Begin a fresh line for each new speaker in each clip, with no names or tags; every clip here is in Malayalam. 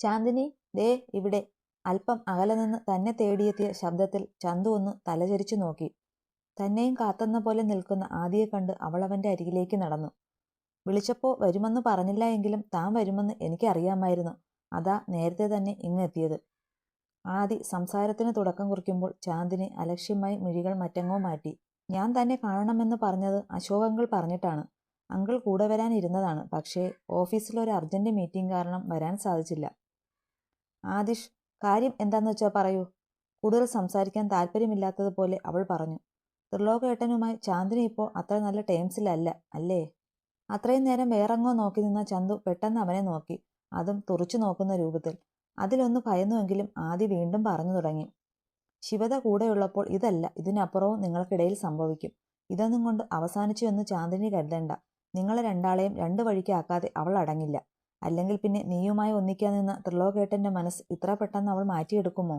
ചാന്ദിനി ദേ ഇവിടെ. അല്പം അകലെ നിന്ന് തന്നെ തേടിയെത്തിയ ശബ്ദത്തിൽ ചന്തു ഒന്ന് തലചരിച്ചു നോക്കി. തന്നെയും കാത്തെന്ന പോലെ നിൽക്കുന്ന ആദിയെ കണ്ട് അവൾ അവന്റെ അരികിലേക്ക് നടന്നു. വിളിച്ചപ്പോൾ വരുമെന്ന് പറഞ്ഞില്ല എങ്കിലും താൻ വരുമെന്ന് എനിക്കറിയാമായിരുന്നു അതാ നേരത്തെ തന്നെ ഇങ്ങെത്തിയത് ആദി സംസാരത്തിന് തുടക്കം കുറിക്കുമ്പോൾ ചാന്ദിനി അലക്ഷ്യമായി മിഴികൾ മറ്റെങ്ങോ മാറ്റി. ഞാൻ തന്നെ കാണണമെന്ന് പറഞ്ഞത് അശോകങ്ങൾ പറഞ്ഞിട്ടാണ്. അങ്കിൾ കൂടെ വരാൻ ഇരുന്നതാണ് പക്ഷേ ഓഫീസിൽ ഒരു അർജന്റ് മീറ്റിംഗ് കാരണം വരാൻ സാധിച്ചില്ല. ആദിഷ് കാര്യം എന്താന്ന് വെച്ചാൽ പറയൂ. കൂടുതൽ സംസാരിക്കാൻ താല്പര്യമില്ലാത്തതുപോലെ അവൾ പറഞ്ഞു. ത്രിലോകേട്ടനുമായി ചാന്ദിനി ഇപ്പോൾ അത്ര നല്ല ടേംസിലല്ല അല്ലേ? അത്രയും നേരം വേറെങ്ങോ നോക്കി നിന്ന ചന്തു പെട്ടെന്ന് അവനെ നോക്കി. അതും തുറച്ചു നോക്കുന്ന രൂപത്തിൽ. അതിലൊന്ന് ഭയന്നുവെങ്കിലും ആദി വീണ്ടും പറഞ്ഞു തുടങ്ങി. ശിവത കൂടെയുള്ളപ്പോൾ ഇതല്ല ഇതിനപ്പുറവും നിങ്ങൾക്കിടയിൽ സംഭവിക്കും. ഇതൊന്നും കൊണ്ട് അവസാനിച്ചു എന്ന് ചാന്ദിനി കരുതണ്ട. നിങ്ങളെ രണ്ടാളെയും രണ്ടു വഴിക്കാക്കാതെ അവൾ അടങ്ങില്ല. അല്ലെങ്കിൽ പിന്നെ നീയുമായി ഒന്നിക്കാൻ നിന്ന ത്രിലോകേട്ടന്റെ മനസ്സ് ഇത്ര പെട്ടെന്ന് അവൾ മാറ്റിയെടുക്കുമോ?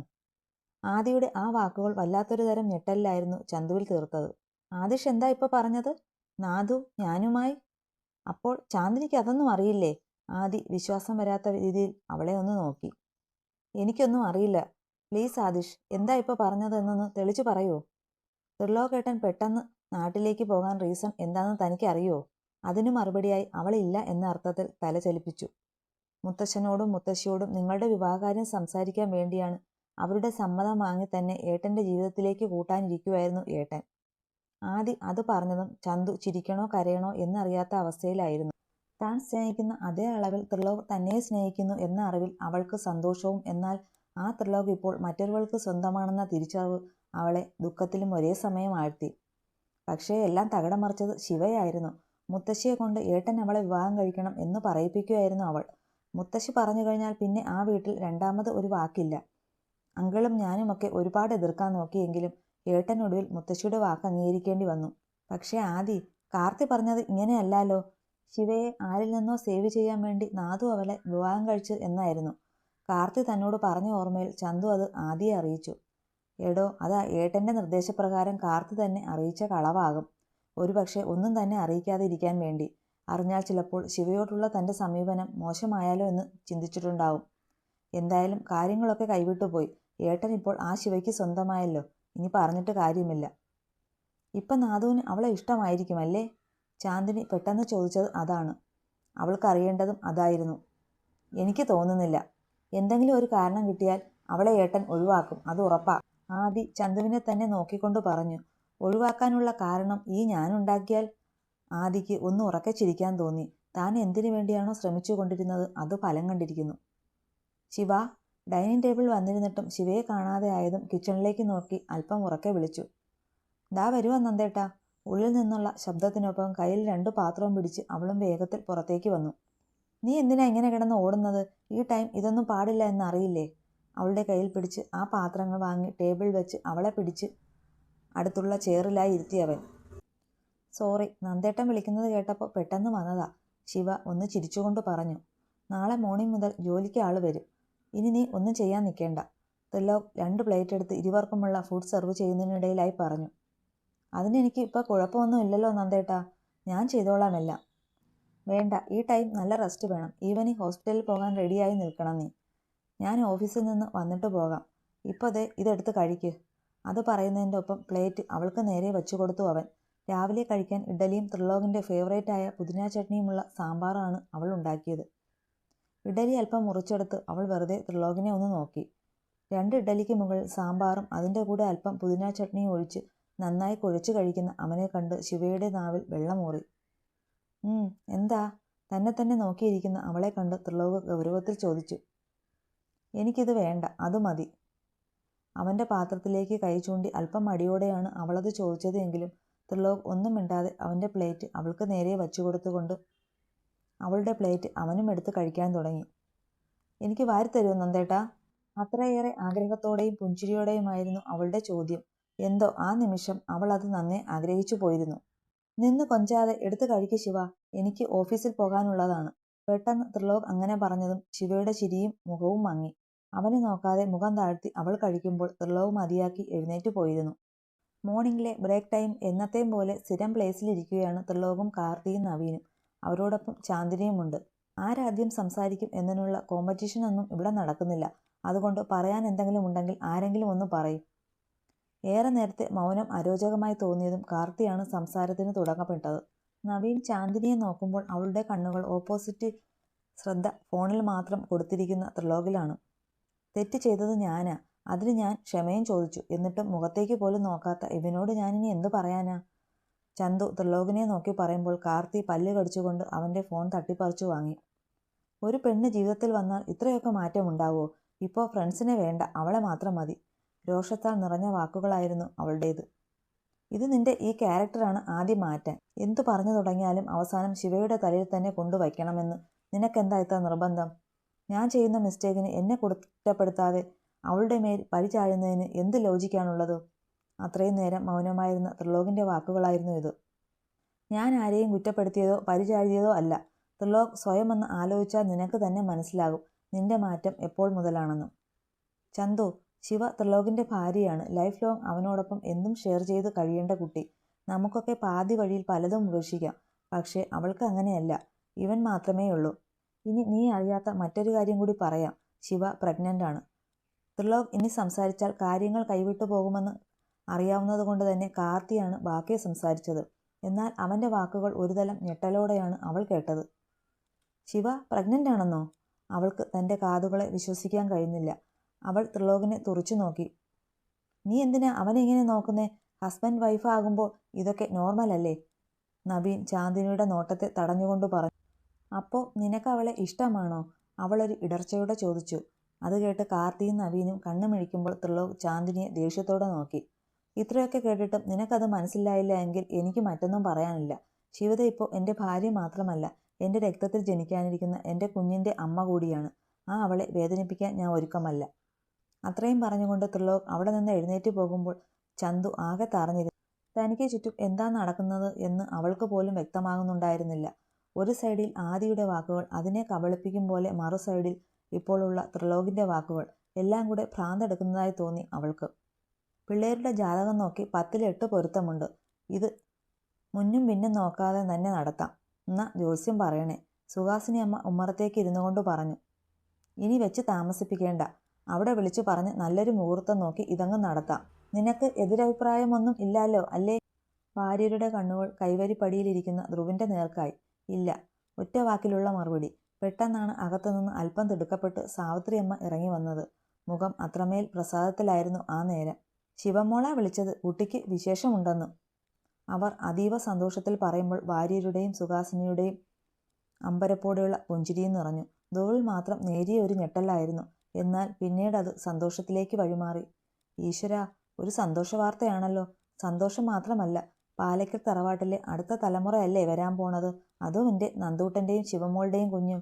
ആദിയുടെ ആ വാക്കുകൾ വല്ലാത്തൊരു തരം ഞെട്ടലിലായിരുന്നു ചന്തുവിൽ തീർത്തത്. ആദിഷ് എന്താ ഇപ്പൊ പറഞ്ഞത്? നാദു ഞാനുമായി? അപ്പോൾ ചാന്ദിനിക്ക് അതൊന്നും അറിയില്ലേ? ആദി വിശ്വാസം വരാത്ത രീതിയിൽ അവളെ ഒന്ന് നോക്കി. എനിക്കൊന്നും അറിയില്ല. പ്ലീസ് ആദിഷ് എന്താ ഇപ്പൊ പറഞ്ഞത് എന്നൊന്ന് തെളിച്ചു പറയൂ? ത്രിലോകേട്ടൻ പെട്ടെന്ന് നാട്ടിലേക്ക് പോകാൻ റീസൺ എന്താണെന്ന് തനിക്ക് അറിയോ അതിനു മറുപടിയായി അവളില്ല എന്ന അർത്ഥത്തിൽ തല ചലിപ്പിച്ചു. മുത്തശ്ശനോടും മുത്തശ്ശിയോടും നിങ്ങളുടെ വിവാഹകാര്യം സംസാരിക്കാൻ വേണ്ടിയാണ് അവരുടെ സമ്മതം വാങ്ങി തന്നെ ഏട്ടന്റെ ജീവിതത്തിലേക്ക് കൂട്ടാനിരിക്കുമായിരുന്നു ഏട്ടൻ. ആദി അത് പറഞ്ഞതും ചന്തു ചിരിക്കണോ കരയണോ എന്നറിയാത്ത അവസ്ഥയിലായിരുന്നു. താൻ സ്നേഹിക്കുന്ന അതേ അളവിൽ ത്രിലോക് തന്നെ സ്നേഹിക്കുന്നു എന്ന അറിവിൽ അവൾക്ക് സന്തോഷവും എന്നാൽ ആ ത്രിലോക് ഇപ്പോൾ മറ്റൊരുവൾക്ക് സ്വന്തമാണെന്ന തിരിച്ചറിവ് അവളെ ദുഃഖത്തിലും ഒരേ സമയം ആഴ്ത്തി. പക്ഷേ എല്ലാം തകിടമറിച്ചത് ശിവയായിരുന്നു. മുത്തശ്ശിയെ കൊണ്ട് ഏട്ടൻ അവളെ വിവാഹം കഴിക്കണം എന്ന് പറയിപ്പിക്കുകയായിരുന്നു അവൾ. മുത്തശ്ശി പറഞ്ഞു കഴിഞ്ഞാൽ പിന്നെ ആ വീട്ടിൽ രണ്ടാമത് ഒരു വാക്കില്ല. അങ്കിളും ഞാനുമൊക്കെ ഒരുപാട് എതിർക്കാൻ നോക്കിയെങ്കിലും ഏട്ടനൊടുവിൽ മുത്തശ്ശിയുടെ വാക്ക് അംഗീകരിക്കേണ്ടി വന്നു. പക്ഷേ ആദി കാർത്തി പറഞ്ഞത് ഇങ്ങനെയല്ലാലോ ശിവയെ ആരിൽ നിന്നോ സേവ് ചെയ്യാൻ വേണ്ടി നാദു അവളെ വിവാഹം കഴിച്ചു എന്നായിരുന്നു. കാർത്തി തന്നോട് പറഞ്ഞ ഓർമ്മയിൽ ചന്തു അത് ആദിയെ അറിയിച്ചു. എടോ അതാ ഏട്ടന്റെ നിർദ്ദേശപ്രകാരം കാർത്തി തന്നെ അറിയിച്ച കളവാകും. ഒരുപക്ഷെ ഒന്നും തന്നെ അറിയിക്കാതെ ഇരിക്കാൻ വേണ്ടി. അറിഞ്ഞാൽ ചിലപ്പോൾ ശിവയോടുള്ള തന്റെ സമീപനം മോശമായാലോ എന്ന് ചിന്തിച്ചിട്ടുണ്ടാവും. എന്തായാലും കാര്യങ്ങളൊക്കെ കൈവിട്ടുപോയി ഏട്ടൻ ഇപ്പോൾ ആ ശിവയ്ക്ക് സ്വന്തമായല്ലോ. ഇനി പറഞ്ഞിട്ട് കാര്യമില്ല. ഇപ്പം നാദുവിന് അവളെ ഇഷ്ടമായിരിക്കും അല്ലേ ചാന്ദിനി പെട്ടെന്ന് ചോദിച്ചത് അതാണ്. അവൾക്കറിയേണ്ടതും അതായിരുന്നു. എനിക്ക് തോന്നുന്നില്ല. എന്തെങ്കിലും ഒരു കാരണം കിട്ടിയാൽ അവളെ ഏട്ടൻ ഒഴിവാക്കും. അത് ഉറപ്പാ. ആദി ചന്തുവിനെ തന്നെ നോക്കിക്കൊണ്ട് പറഞ്ഞു. ഒഴിവാക്കാനുള്ള കാരണം ഈ ഞാനുണ്ടാക്കിയാൽ ആദിക്ക് ഒന്ന് ഉറക്കെ ചിരിക്കാൻ തോന്നി. താൻ എന്തിനു വേണ്ടിയാണോ ശ്രമിച്ചു കൊണ്ടിരുന്നത്? അത് ഫലം കണ്ടിരിക്കുന്നു. ശിവ ഡൈനിങ് ടേബിൾ വന്നിരുന്നിട്ടും ശിവയെ കാണാതെ ആയതും കിച്ചണിലേക്ക് നോക്കി അല്പം ഉറക്കെ വിളിച്ചു. ദാ വരുവാ നന്ദേട്ടാ. ഉള്ളിൽ നിന്നുള്ള ശബ്ദത്തിനൊപ്പം കയ്യിൽ രണ്ട് പാത്രവും പിടിച്ച് അവളും വേഗത്തിൽ പുറത്തേക്ക് വന്നു. നീ എന്തിനാ ഇങ്ങനെ കിടന്ന് ഓടുന്നത്? ഈ ടൈം ഇതൊന്നും പാടില്ല എന്നറിയില്ലേ? അവളുടെ കയ്യിൽ പിടിച്ച് ആ പാത്രങ്ങൾ വാങ്ങി ടേബിൾ വെച്ച് അവളെ പിടിച്ച് അടുത്തുള്ള ചെയറിലായി ഇരുത്തിയവൻ സോറി നന്ദേട്ടൻ വിളിക്കുന്നത് കേട്ടപ്പോൾ പെട്ടെന്ന് വന്നതാ. ശിവ ഒന്ന് ചിരിച്ചുകൊണ്ട് പറഞ്ഞു. നാളെ മോർണിംഗ് മുതൽ ജോലിക്ക് ആൾ വരും. ഇനി നീ ഒന്നും ചെയ്യാൻ നിൽക്കേണ്ട. ത്രിലോക് രണ്ട് പ്ലേറ്റ് എടുത്ത് ഇരുവർക്കുമുള്ള ഫുഡ് സെർവ് ചെയ്യുന്നതിനിടയിലായി പറഞ്ഞു. അതിനെനിക്ക് ഇപ്പോൾ കുഴപ്പമൊന്നും ഇല്ലല്ലോ നന്ദേട്ടാ. ഞാൻ ചെയ്തോളാം എല്ലാം. വേണ്ട ഈ ടൈം നല്ല റെസ്റ്റ് വേണം. ഈവനിങ് ഹോസ്പിറ്റലിൽ പോകാൻ റെഡിയായി നിൽക്കണം നീ. ഞാൻ ഓഫീസിൽ നിന്ന് വന്നിട്ട് പോകാം. ഇപ്പോൾ അതെ ഇതെടുത്ത് കഴിക്ക്. അത് പറയുന്നതിന്റെ ഒപ്പം പ്ലേറ്റ് അവൾക്ക് നേരെ വെച്ചു കൊടുത്തു അവൻ. രാവിലെ കഴിക്കാൻ ഇഡലിയും ത്രിലോകിന്റെ ഫേവറേറ്റായ പുതിന ചട്നിയുമുള്ള സാമ്പാറാണ് അവൾ ഉണ്ടാക്കിയത്. ഇഡലി അല്പം മുറിച്ചെടുത്ത് അവൾ വെറുതെ ത്രിലോകിനെ ഒന്ന് നോക്കി. രണ്ട് ഇഡലിക്ക് മുകളിൽ സാമ്പാറും അതിന്റെ കൂടെ അല്പം പുതിന ചട്നിയും ഒഴിച്ച് നന്നായി കുഴച്ചു കഴിക്കുന്ന അവനെ കണ്ട് ശിവയുടെ നാവിൽ വെള്ളമൂറി എന്താ? തന്നെ തന്നെ നോക്കിയിരിക്കുന്ന അവളെ കണ്ട് ത്രിലോക ഗൗരവത്തിൽ ചോദിച്ചു. എനിക്കിത് വേണ്ട അത് മതി. അവന്റെ പാത്രത്തിലേക്ക് കൈ ചൂണ്ടി അല്പം മടിയോടെയാണ് അവളത് ചോദിച്ചത് എങ്കിലും ത്രിലോക് ഒന്നും മിണ്ടാതെ അവന്റെ പ്ലേറ്റ് അവൾക്ക് നേരെ വച്ചു കൊടുത്തുകൊണ്ട് അവളുടെ പ്ലേറ്റ് അവനും എടുത്ത് കഴിക്കാൻ തുടങ്ങി. എനിക്ക് വാരിത്തരുമോ നന്ദേട്ടാ? അത്രയേറെ ആഗ്രഹത്തോടെയും പുഞ്ചിരിയോടെയുമായിരുന്നു അവളുടെ ചോദ്യം. എന്തോ ആ നിമിഷം അവൾ അത് നന്നെ ആഗ്രഹിച്ചു പോയിരുന്നു. നിന്ന് കൊഞ്ചാതെ എടുത്തു കഴിക്ക് ശിവ. എനിക്ക് ഓഫീസിൽ പോകാനുള്ളതാണ്. പെട്ടെന്ന് ത്രിലോക് അങ്ങനെ പറഞ്ഞതും ശിവയുടെ ചിരിയും മുഖവും മങ്ങി. അവനെ നോക്കാതെ മുഖം താഴ്ത്തി അവൾ കഴിക്കുമ്പോൾ ത്രിലോക് മതിയാക്കി എഴുന്നേറ്റ് പോയിരുന്നു. മോർണിംഗിലെ ബ്രേക്ക് ടൈം എന്നത്തെയും പോലെ സ്ഥിരം പ്ലേസിലിരിക്കുകയാണ് ത്രിലോകും കാർത്തിയും നവീനും. അവരോടൊപ്പം ചാന്ദിനിയുമുണ്ട് ആരാദ്യം സംസാരിക്കും എന്നതിനുള്ള കോമ്പറ്റീഷനൊന്നും ഇവിടെ നടക്കുന്നില്ല. അതുകൊണ്ട് പറയാൻ എന്തെങ്കിലും ഉണ്ടെങ്കിൽ ആരെങ്കിലും ഒന്ന് പറയും. ഏറെ നേരത്തെ മൗനം അരോചകമായി തോന്നിയതും കാർത്തിയാണ് സംസാരത്തിന് തുടക്കപ്പെട്ടത്. നവീൻ ചാന്ദിനിയെ നോക്കുമ്പോൾ അവളുടെ കണ്ണുകൾ ഓപ്പോസിറ്റ് ശ്രദ്ധ ഫോണിൽ മാത്രം കൊടുത്തിരിക്കുന്ന ത്രിലോകിലാണ് തെറ്റ് ചെയ്തത് ഞാനാ. അതിന് ഞാൻ ക്ഷമയും ചോദിച്ചു. എന്നിട്ടും മുഖത്തേക്ക് പോലും നോക്കാത്ത ഇവനോട് ഞാൻ ഇനി എന്തു പറയാനാ? ചന്തു ത്രിലോകിനെ നോക്കി പറയുമ്പോൾ കാർത്തി പല്ല് കടിച്ചുകൊണ്ട് അവന്റെ ഫോൺ തട്ടിപ്പറിച്ചു വാങ്ങി. ഒരു പെണ്ണ് ജീവിതത്തിൽ വന്നാൽ ഇത്രയൊക്കെ മാറ്റം ഉണ്ടാവുമോ ഇപ്പോൾ ഫ്രണ്ട്സിനെ വേണ്ട. അവളെ മാത്രം മതി. രോഷത്താൽ നിറഞ്ഞ വാക്കുകളായിരുന്നു അവളുടേത്. ഇത് നിന്റെ ഈ ക്യാരക്ടറാണ് ആദ്യം മാറ്റാൻ. എന്തു പറഞ്ഞു തുടങ്ങിയാലും അവസാനം ശിവയുടെ തലയിൽ തന്നെ കൊണ്ടുവയ്ക്കണമെന്ന്. നിനക്കെന്താ ഇത്ര നിർബന്ധം? ഞാൻ ചെയ്യുന്ന മിസ്റ്റേക്കിന് എന്നെ കുറ്റപ്പെടുത്താതെ അവളുടെ മേൽ പരിചാഴുന്നതിന് എന്ത് ലോജിക്കാണുള്ളത് അത്രയും നേരം മൗനമായിരുന്ന ത്രിലോകിന്റെ വാക്കുകളായിരുന്നു ഇത്. ഞാൻ ആരെയും കുറ്റപ്പെടുത്തിയതോ പരിചാഴ്ത്തിയതോ അല്ല. ത്രിലോക് സ്വയം ഒന്ന് ആലോചിച്ചാൽ നിനക്ക് തന്നെ മനസ്സിലാകും നിന്റെ മാറ്റം എപ്പോൾ മുതലാണെന്ന്. ചന്തു ശിവ ത്രിലോകിന്റെ ഭാര്യയാണ്. ലൈഫ് ലോങ് അവനോടൊപ്പം എന്തും ഷെയർ ചെയ്ത് കഴിയേണ്ട കുട്ടി. നമുക്കൊക്കെ പാതി വഴിയിൽ പലതും ഉപേക്ഷിക്കാം. പക്ഷേ അവൾക്ക് അങ്ങനെയല്ല. ഇവൻ മാത്രമേ ഉള്ളൂ ഇനി നീ അറിയാത്ത മറ്റൊരു കാര്യം കൂടി പറയാം. ശിവ പ്രഗ്നന്റ് ആണ്. ത്രിലോക് ഇനി സംസാരിച്ചാൽ കാര്യങ്ങൾ കൈവിട്ടു പോകുമെന്ന് അറിയാവുന്നതുകൊണ്ട് തന്നെ കാർത്തിയാണ് ബാക്കി സംസാരിച്ചത്. എന്നാൽ അവന്റെ വാക്കുകൾ ഒരുതരം ഞെട്ടലോടെയാണ് അവൾ കേട്ടത്. ശിവ പ്രഗ്നന്റ് ആണെന്നോ? അവൾക്ക് തന്റെ കാതുകളെ വിശ്വസിക്കാൻ കഴിയുന്നില്ല. അവൾ ത്രിലോകിനെ തുറച്ചു നോക്കി. നീ എന്തിനാ അവനെ ഇങ്ങനെ നോക്കുന്നേ? ഹസ്ബൻഡ് വൈഫ് ആകുമ്പോൾ ഇതൊക്കെ നോർമൽ അല്ലേ? നവീൻ ചാന്ദിനിയുടെ നോട്ടത്തെ തടഞ്ഞുകൊണ്ട് പറഞ്ഞു. അപ്പോൾ നിനക്ക് അവളെ ഇഷ്ടമാണോ? അവളൊരു ഇടർച്ചയോടെ ചോദിച്ചു. അത് കേട്ട് കാർത്തിയും നവീനും കണ്ണുമിഴിക്കുമ്പോൾ ത്രിലോക് ചാന്ദിനിയെ ദേഷ്യത്തോടെ നോക്കി. ഇത്രയൊക്കെ കേട്ടിട്ടും നിനക്കത് മനസ്സിലായില്ല എങ്കിൽ എനിക്ക് മറ്റൊന്നും പറയാനില്ല. ശിവത ഇപ്പോൾ എന്റെ ഭാര്യ മാത്രമല്ല എന്റെ രക്തത്തിൽ ജനിക്കാനിരിക്കുന്ന എന്റെ കുഞ്ഞിന്റെ അമ്മ കൂടിയാണ്. ആ അവളെ വേദനിപ്പിക്കാൻ ഞാൻ ഒരുക്കമല്ല. അത്രയും പറഞ്ഞുകൊണ്ട് ത്രിലോക് അവിടെ നിന്ന് എഴുന്നേറ്റ് പോകുമ്പോൾ ചന്തു ആകെ തറഞ്ഞിരുന്നു. തനിക്ക് ചുറ്റും എന്താ നടക്കുന്നത് എന്ന് അവൾക്ക് പോലും വ്യക്തമാകുന്നുണ്ടായിരുന്നില്ല. ഒരു സൈഡിൽ ആദിയുടെ വാക്കുകൾ അതിനെ കബളിപ്പിക്കും പോലെ മറു സൈഡിൽ ഇപ്പോഴുള്ള ത്രിലോകിന്റെ വാക്കുകൾ എല്ലാം കൂടെ ഭ്രാന്തെടുക്കുന്നതായി തോന്നി അവൾക്ക്. പിള്ളേരുടെ ജാതകം നോക്കി പത്തിലെട്ട് പൊരുത്തമുണ്ട്. ഇത് മുന്നും പിന്നും നോക്കാതെ തന്നെ നടത്താം. എന്നാ ജോത്സ്യം പറയണേ. സുഹാസിനി അമ്മ ഉമ്മറത്തേക്ക് ഇരുന്നു കൊണ്ട് പറഞ്ഞു. ഇനി വെച്ച് താമസിപ്പിക്കേണ്ട. അവിടെ വിളിച്ചു പറഞ്ഞ് നല്ലൊരു മുഹൂർത്തം നോക്കി ഇതങ്ങ് നടത്താം. നിനക്ക് എതിരഭിപ്രായമൊന്നും ഇല്ലല്ലോ അല്ലേ? ഭാര്യരുടെ കണ്ണുകൾ കൈവരിപ്പടിയിലിരിക്കുന്ന ധ്രുവിന്റെ നേർക്കായി. ഇല്ല. ഒറ്റ വാക്കിലുള്ള മറുപടി. പെട്ടെന്നാണ് അകത്തുനിന്ന് അല്പം തിടുക്കപ്പെട്ട് സാവിത്രിയമ്മ ഇറങ്ങി വന്നത്. മുഖം അത്രമേൽ പ്രസാദത്തിലായിരുന്നു ആ നേരം. ശിവമോള വിളിച്ചത് കുട്ടിക്ക് വിശേഷമുണ്ടെന്നും. അവർ അതീവ സന്തോഷത്തിൽ പറയുമ്പോൾ ഭാര്യരുടെയും സുഹാസിനിയുടെയും അമ്പരപ്പോടെയുള്ള പുഞ്ചിരിയും നിറഞ്ഞു. ധ്രുവിൽ മാത്രം നേരിയ ഒരു ഞെട്ടലായിരുന്നു. എന്നാൽ പിന്നീട് അത് സന്തോഷത്തിലേക്ക് വഴിമാറി. ഈശ്വര ഒരു സന്തോഷ വാർത്തയാണല്ലോ സന്തോഷം മാത്രമല്ല പാലക്കൽ തറവാട്ടിലെ അടുത്ത തലമുറയല്ലേ വരാൻ പോണത്? അതും എന്റെ നന്ദൂട്ടന്റെയും ശിവമോളുടെയും കുഞ്ഞും.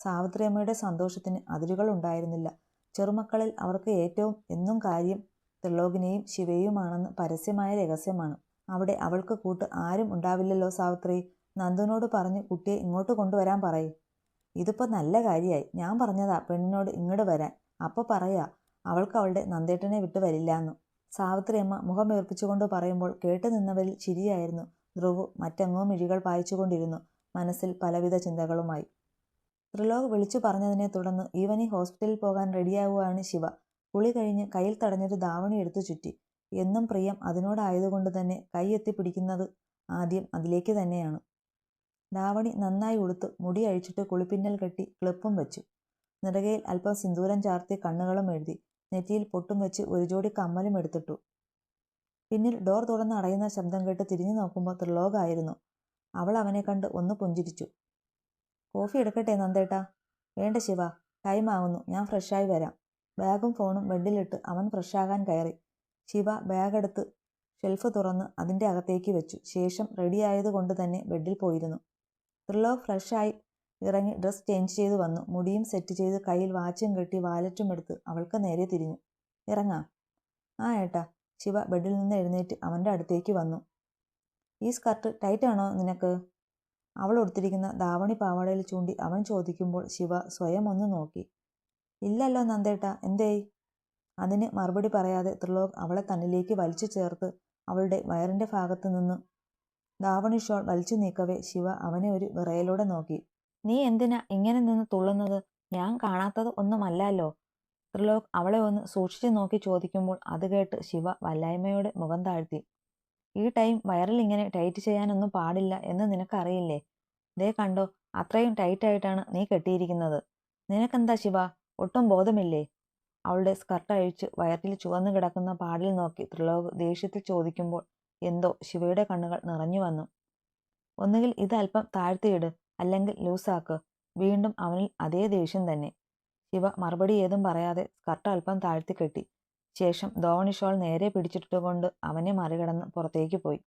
സാവിത്രിയമ്മയുടെ സന്തോഷത്തിന് അതിരുകൾ ഉണ്ടായിരുന്നില്ല. ചെറുമക്കളിൽ അവർക്ക് ഏറ്റവും എന്നും കാര്യം ത്രിലോകിനെയും ശിവയുമാണെന്ന് പരസ്യമായ രഹസ്യമാണ്. അവിടെ അവൾക്ക് കൂട്ട് ആരും ഉണ്ടാവില്ലല്ലോ സാവിത്രി. നന്ദുനോട് പറഞ്ഞ് കുട്ടിയെ ഇങ്ങോട്ട് കൊണ്ടുവരാൻ പറയും. ഇതിപ്പോൾ നല്ല കാര്യമായി ഞാൻ പറഞ്ഞതാ പെണ്ണിനോട് ഇങ്ങോട്ട് വരാൻ. അപ്പോൾ പറയാ അവൾക്ക് അവളുടെ നന്ദേട്ടനെ വിട്ട് വരില്ലാന്ന്. സാവിത്രിയമ്മ മുഖം വീർപ്പിച്ചുകൊണ്ട് പറയുമ്പോൾ കേട്ടു നിന്നവരിൽ ചിരിയായിരുന്നു. ധ്രുവ് മറ്റെങ്ങോ മിഴികൾ പായിച്ചുകൊണ്ടിരുന്നു. മനസ്സിൽ പലവിധ ചിന്തകളുമായി. ത്രിലോക് വിളിച്ചു പറഞ്ഞതിനെ തുടർന്ന് ഈവനി ഹോസ്പിറ്റലിൽ പോകാൻ റെഡിയാവുകയാണ് ശിവ. കുളി കഴിഞ്ഞ് കയ്യിൽ തടഞ്ഞൊരു ധാവണി എടുത്തു ചുറ്റി. എന്നും പ്രിയം അതിനോടായതുകൊണ്ട് തന്നെ കൈ എത്തിപ്പിടിക്കുന്നത് ആദ്യം അതിലേക്ക് തന്നെയാണ്. ധാവണി നന്നായി ഉടുത്ത് മുടി അഴിച്ചിട്ട് കുളിപ്പിന്നൽ കെട്ടി ക്ലിപ്പും വെച്ചു. നിറകയിൽ അല്പം സിന്ദൂരം ചാർത്തി കണ്ണുകളും എഴുതി. നെറ്റിയിൽ പൊട്ടും വെച്ച് ഒരു ജോഡി കമ്മലും എടുത്തിട്ടു. പിന്നിൽ ഡോർ തുറന്ന് അടയുന്ന ശബ്ദം കേട്ട് തിരിഞ്ഞു നോക്കുമ്പോൾ ത്രിലോകായിരുന്നു അവൾ അവനെ കണ്ട് ഒന്ന് പുഞ്ചിരിച്ചു. കോഫി എടുക്കട്ടെ നന്ദേട്ടാ? വേണ്ട ശിവ ടൈം ആവുന്നു. ഞാൻ ഫ്രഷായി വരാം. ബാഗും ഫോണും ബെഡിലിട്ട് അവൻ ഫ്രഷാകാൻ കയറി. ശിവ ബാഗെടുത്ത് ഷെൽഫ് തുറന്ന് അതിന്റെ അകത്തേക്ക് വെച്ചു. ശേഷം റെഡിയായത് കൊണ്ട് തന്നെ ബെഡിൽ പോയിരുന്നു. ത്രിലോക് ഫ്രഷായി ഇറങ്ങി ഡ്രസ് ചേഞ്ച് ചെയ്ത് വന്നു. മുടിയും സെറ്റ് ചെയ്ത് കയ്യിൽ വാച്ചും കെട്ടി വാലറ്റും എടുത്ത് അവൾക്ക് നേരെ തിരിഞ്ഞു. ഇറങ്ങാം. ആ ഏട്ടാ. ശിവ ബെഡിൽ നിന്ന് എഴുന്നേറ്റ് അവന്റെ അടുത്തേക്ക് വന്നു. ഈ സ്കർട്ട് ടൈറ്റാണോ നിനക്ക്? അവൾ ഉടുത്തിരിക്കുന്ന ദാവണി പാവാടയിൽ ചൂണ്ടി അവൻ ചോദിക്കുമ്പോൾ ശിവ സ്വയം ഒന്ന് നോക്കി. ഇല്ലല്ലോ നന്ദേട്ട എന്തേ? അതിന് മറുപടി പറയാതെ ത്രിലോക് അവളെ തന്നിലേക്ക് വലിച്ചു ചേർത്ത് അവളുടെ വയറിന്റെ ഭാഗത്തു നിന്ന് ദാവണി ഷോൾ വലിച്ചു നീക്കവേ ശിവ അവനെ ഒരു വിറയലോടെ നോക്കി. നീ എന്തിനാ ഇങ്ങനെ നിന്ന് തുള്ളുന്നത്? ഞാൻ കാണാത്തത് ഒന്നുമല്ലല്ലോ. ത്രിലോക് അവളെ ഒന്ന് സൂക്ഷിച്ചു നോക്കി ചോദിക്കുമ്പോൾ അത് കേട്ട് ശിവ വല്ലായ്മയോടെ മുഖം താഴ്ത്തി. ഈ ടൈം വയറിൽ ഇങ്ങനെ ടൈറ്റ് ചെയ്യാനൊന്നും പാടില്ല എന്ന് നിനക്കറിയില്ലേ? ദേ കണ്ടോ അത്രയും ടൈറ്റ് ആയിട്ടാണ് നീ കെട്ടിയിരിക്കുന്നത്. നിനക്കെന്താ ശിവ? ഒട്ടും ബോധമില്ലേ? അവളുടെ സ്കർട്ട് അഴിച്ച് വയറ്റിൽ ചുവന്നു കിടക്കുന്ന പാടിൽ നോക്കി ത്രിലോക് ദേഷ്യത്തിൽ ചോദിക്കുമ്പോൾ എന്തോ ശിവയുടെ കണ്ണുകൾ നിറഞ്ഞു വന്നു. ഒന്നുകിൽ ഇത് അല്പം താഴ്ത്തിയിട്. അല്ലെങ്കിൽ ലൂസാക്ക്. വീണ്ടും അവനിൽ അതേ ദേഷ്യം തന്നെ. ശിവ മറുപടി ഏതും പറയാതെ സ്കർട്ട് അല്പം താഴ്ത്തി കെട്ടി. ശേഷം ധോവണി ഷോൾ നേരെ പിടിച്ചിട്ടുകൊണ്ട് അവനെ മറികടന്ന് പുറത്തേക്ക് പോയി.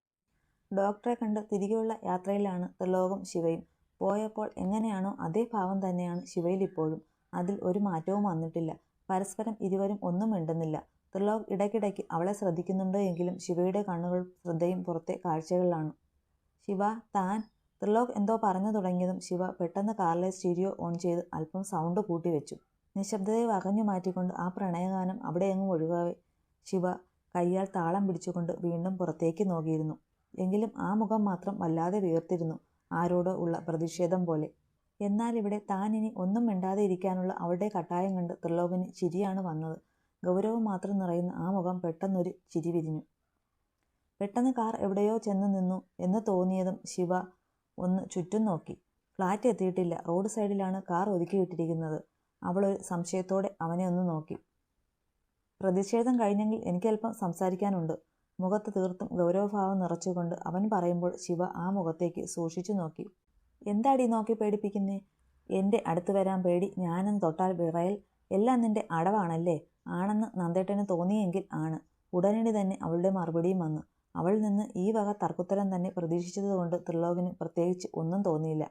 ഡോക്ടറെ കണ്ട് തിരികെയുള്ള യാത്രയിലാണ് ത്രിലോകം ശിവയും. പോയപ്പോൾ എങ്ങനെയാണോ അതേ ഭാവം തന്നെയാണ് ശിവയിൽ ഇപ്പോഴും. അതിൽ ഒരു മാറ്റവും വന്നിട്ടില്ല. പരസ്പരം ഇരുവരും ഒന്നും മിണ്ടുന്നില്ല. ത്രിലോക് ഇടയ്ക്കിടയ്ക്ക് അവളെ ശ്രദ്ധിക്കുന്നുണ്ടോ എങ്കിലും ശിവയുടെ കണ്ണുകൾ ശ്രദ്ധയും പുറത്തെ കാഴ്ചകളിലാണ്. ശിവ താൻ ത്രിലോക് എന്തോ പറഞ്ഞു തുടങ്ങിയതും ശിവ പെട്ടെന്ന് കാറിലെ സ്റ്റീരിയോ ഓൺ ചെയ്ത് അല്പം സൗണ്ട് കൂട്ടി വെച്ചു നിശബ്ദതയെ വകഞ്ഞു മാറ്റിക്കൊണ്ട് ആ പ്രണയഗാനം അവിടെയെങ്ങും ഒഴുകാതെ ശിവ കയ്യാൽ താളം പിടിച്ചുകൊണ്ട് വീണ്ടും പുറത്തേക്ക് നോക്കിയിരുന്നു. എങ്കിലും ആ മുഖം മാത്രം വല്ലാതെ വീർത്തിരുന്നു ആരോടോ ഉള്ള പ്രതിഷേധം പോലെ. എന്നാൽ ഇവിടെ താൻ ഇനി ഒന്നും മിണ്ടാതെ ഇരിക്കാനുള്ള അവളുടെ കട്ടായം കണ്ട് ത്രിലോകന് ചിരിയാണ് വന്നത്. ഗൗരവം മാത്രം നിറയുന്ന ആ മുഖം പെട്ടെന്നൊരു ചിരി വിരിഞ്ഞു. പെട്ടെന്ന് കാർ എവിടെയോ ചെന്ന് നിന്നു എന്ന് തോന്നിയതും ശിവ ഒന്ന് ചുറ്റും നോക്കി. ഫ്ലാറ്റ് എത്തിയിട്ടില്ല. റോഡ് സൈഡിലാണ് കാർ ഒതുക്കി വിട്ടിരിക്കുന്നത്. അവളൊരു സംശയത്തോടെ അവനെ ഒന്ന് നോക്കി. പ്രതിഷേധം കഴിഞ്ഞെങ്കിൽ എനിക്കല്പം സംസാരിക്കാനുണ്ട്. മുഖത്ത് തീർത്തും ഗൗരവഭാവം നിറച്ചുകൊണ്ട് അവൻ പറയുമ്പോൾ ശിവ ആ മുഖത്തേക്ക് സൂക്ഷിച്ചു നോക്കി. എന്താടി നോക്കി പേടിപ്പിക്കുന്നേ? എന്റെ അടുത്ത് വരാൻ പേടി. ഞാനും തൊട്ടാൽ വിറയൽ. എല്ലാം നിന്റെ അടവാണല്ലേ? ആണെന്ന് നന്ദേട്ടന് തോന്നിയെങ്കിൽ ആണ്. ഉടനടി തന്നെ അവളുടെ മറുപടിയും വന്നു. അവളിൽ നിന്ന് ഈ വക തർക്കുത്തരം തന്നെ പ്രതീക്ഷിച്ചതുകൊണ്ട് ത്രിലോകിന് പ്രത്യേകിച്ച് ഒന്നും തോന്നിയില്ല.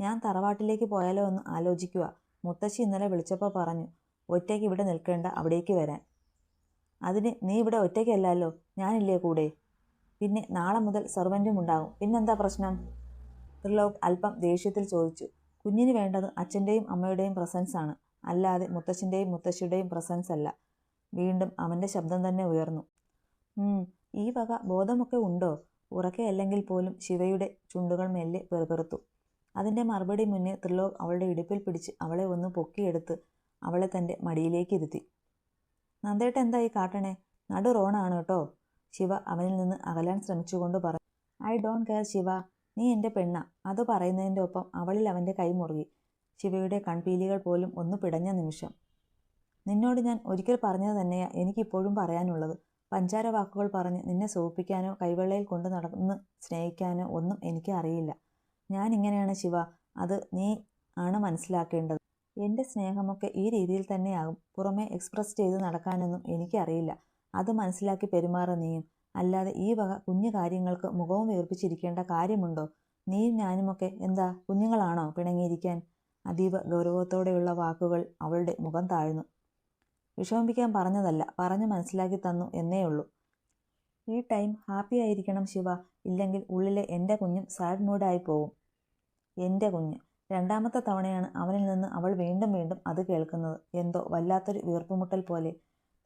ഞാൻ തറവാട്ടിലേക്ക് പോയാലോ എന്ന് ആലോചിക്കുക മുത്തശ്ശി ഇന്നലെ വിളിച്ചപ്പോൾ പറഞ്ഞു. ഒറ്റയ്ക്ക് ഇവിടെ നിൽക്കേണ്ട അവിടേക്ക് വരാൻ. അതിന് നീ ഇവിടെ ഒറ്റയ്ക്കല്ലല്ലോ ഞാനില്ലേ കൂടെ? പിന്നെ നാളെ മുതൽ സെർവന്റും ഉണ്ടാകും പിന്നെന്താ പ്രശ്നം? ത്രിലോക് അല്പം ദേഷ്യത്തിൽ ചോദിച്ചു. കുഞ്ഞിന് വേണ്ടത് അച്ഛന്റെയും അമ്മയുടെയും പ്രസൻസ് ആണ്. അല്ലാതെ മുത്തച്ഛന്റെയും മുത്തശ്ശിയുടെയും പ്രസൻസ് അല്ല. വീണ്ടും അവന്റെ ശബ്ദം തന്നെ ഉയർന്നു. ഈ വക ബോധമൊക്കെ ഉണ്ടോ? ഉറക്കെ അല്ലെങ്കിൽ പോലും ശിവയുടെ ചുണ്ടുകൾ മെല്ലെ പെറുപെറുത്തു അതിന്റെ മറുപടി മുന്നേ ത്രിലോക് അവളുടെ ഇടുപ്പിൽ പിടിച്ച് അവളെ ഒന്ന് പൊക്കിയെടുത്ത് അവളെ തന്റെ മടിയിലേക്ക് ഇരുത്തി നന്ദേട്ട എന്തായി കാട്ടണേ? നടു റോണാണ് കേട്ടോ. ശിവ അവനിൽ നിന്ന് അകലാൻ ശ്രമിച്ചുകൊണ്ട് പറഞ്ഞു ഐ ഡോണ്ട് കെയർ ശിവ. നീ എന്റെ പെണ്ണ. അത് പറയുന്നതിന്റെ ഒപ്പം അവളിൽ അവന്റെ കൈ മുറുകി. ശിവയുടെ കൺപീലികൾ പോലും ഒന്ന് പിടഞ്ഞ നിമിഷം. നിന്നോട് ഞാൻ ഒരിക്കൽ പറഞ്ഞത് തന്നെയാ എനിക്കിപ്പോഴും പറയാനുള്ളത്. പഞ്ചാര വാക്കുകൾ പറഞ്ഞ് നിന്നെ സൂപ്പിക്കാനോ കൈവെള്ളയിൽ കൊണ്ട് നടന്ന് സ്നേഹിക്കാനോ ഒന്നും എനിക്ക് അറിയില്ല. ഞാൻ ഇങ്ങനെയാണ് ശിവ. അത് നീ ആണ് മനസ്സിലാക്കേണ്ടത്. എന്റെ സ്നേഹമൊക്കെ ഈ രീതിയിൽ തന്നെയാകും. പുറമെ എക്സ്പ്രസ് ചെയ്ത് നടക്കാനൊന്നും എനിക്കറിയില്ല അത് മനസ്സിലാക്കി പെരുമാറ നീയും. അല്ലാതെ ഈ വക കുഞ്ഞു കാര്യങ്ങൾക്ക് മുഖവും വീർപ്പിച്ചിരിക്കേണ്ട കാര്യമുണ്ടോ? നീയും ഞാനുമൊക്കെ എന്താ കുഞ്ഞുങ്ങളാണോ പിണങ്ങിയിരിക്കാൻ? അതീവ ഗൗരവത്തോടെയുള്ള വാക്കുകൾ അവളുടെ മുഖം താഴ്ന്നു. വിഷമിപ്പിക്കാൻ പറഞ്ഞതല്ല. പറഞ്ഞു മനസ്സിലാക്കി തന്നു എന്നേ ഉള്ളൂ. ഈ ടൈം ഹാപ്പി ആയിരിക്കണം ശിവ. ഇല്ലെങ്കിൽ ഉള്ളിലെ എന്റെ കുഞ്ഞും സാഡ് മൂഡായി പോവും. എന്റെ കുഞ്ഞ്. രണ്ടാമത്തെ തവണയാണ് അവനിൽ നിന്ന് അവൾ വീണ്ടും വീണ്ടും അത് കേൾക്കുന്നത്. എന്തോ വല്ലാത്തൊരു വീർപ്പുമുട്ടൽ പോലെ.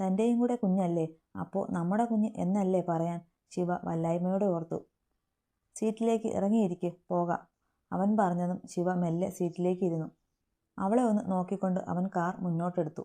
തന്റെയും കൂടെ കുഞ്ഞല്ലേ? അപ്പോൾ നമ്മുടെ കുഞ്ഞ് എന്നല്ലേ പറയാൻ? ശിവ വല്ലായ്മയോടെ ഓർത്തു. സീറ്റിലേക്ക് ഇറങ്ങിയിരിക്കെ. പോകാം. അവൻ പറഞ്ഞതും ശിവ മെല്ലെ സീറ്റിലേക്ക് ഇരുന്നു. അവളെ ഒന്ന് നോക്കിക്കൊണ്ട് അവൻ കാർ മുന്നോട്ടെടുത്തു.